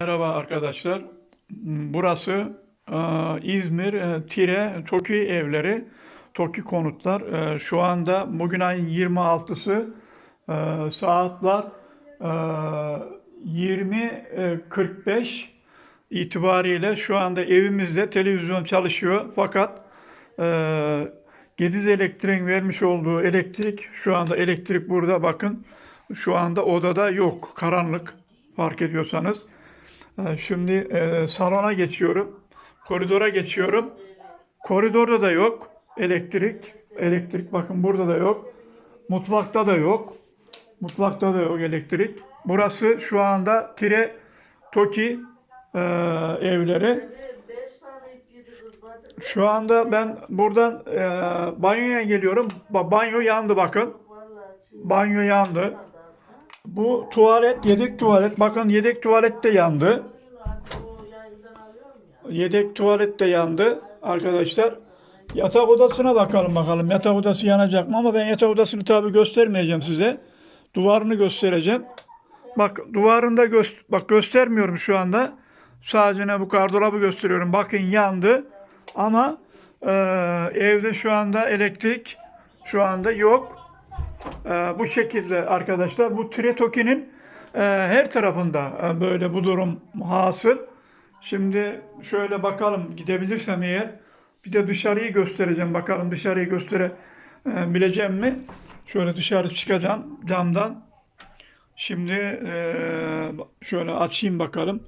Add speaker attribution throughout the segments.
Speaker 1: Merhaba arkadaşlar. Burası e, İzmir e, Tire Toki evleri, Toki konutlar. E, Şu anda bugün ayın 26'sı e, saatler e, 20.45 itibariyle şu anda evimizde televizyon çalışıyor. Fakat Gediz Elektrik'in vermiş olduğu elektrik şu anda elektrik burada bakın. Şu anda odada yok. Karanlık fark ediyorsanız. Ee, Şimdi e, salona geçiyorum. Koridora geçiyorum. Koridorda da yok elektrik. Elektrik bakın burada da yok. Mutfakta da yok. Mutfakta da yok elektrik. Burası şu anda Tire Toki e, evleri. Şu anda ben buradan e, banyoya geliyorum. Ba- banyo yandı bakın. Banyo yandı. Bu tuvalet, yedek tuvalet. Bakın yedek tuvalet de yandı. Yedek tuvalet de yandı arkadaşlar. Yatak odasına bakalım bakalım. Yatak odası yanacak mı? Ama ben yatak odasını tabii göstermeyeceğim size. Duvarını göstereceğim. Bak duvarında göz bak göstermiyorum şu anda. Sadece bu gardırobı gösteriyorum. Bakın yandı. Ama e, evde şu anda elektrik şu anda yok. E, bu şekilde arkadaşlar. Bu Tretoki'nin e, her tarafında e, böyle bu durum hasıl. Şimdi şöyle bakalım gidebilirsem eğer bir de dışarıyı göstereceğim. Bakalım dışarıyı gösterebileceğim mi? Şöyle dışarı çıkacağım camdan. Şimdi eee, şöyle açayım bakalım.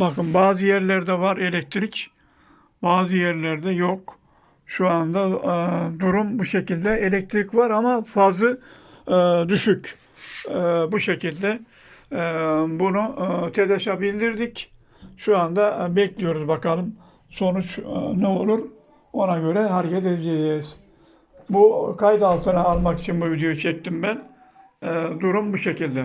Speaker 1: Bakın bazı yerlerde var elektrik. Bazı yerlerde yok. Şu anda eee, durum bu şekilde. Elektrik var ama fazı eee, düşük. Eee, bu şekilde eee, bunu eee, TEDAŞ'a bildirdik. Şu anda e, bekliyoruz bakalım sonuç e, ne olur. Ona göre hareket edeceğiz. Bu kayıt altına almak için bu videoyu çektim ben. E, Durum bu şekilde.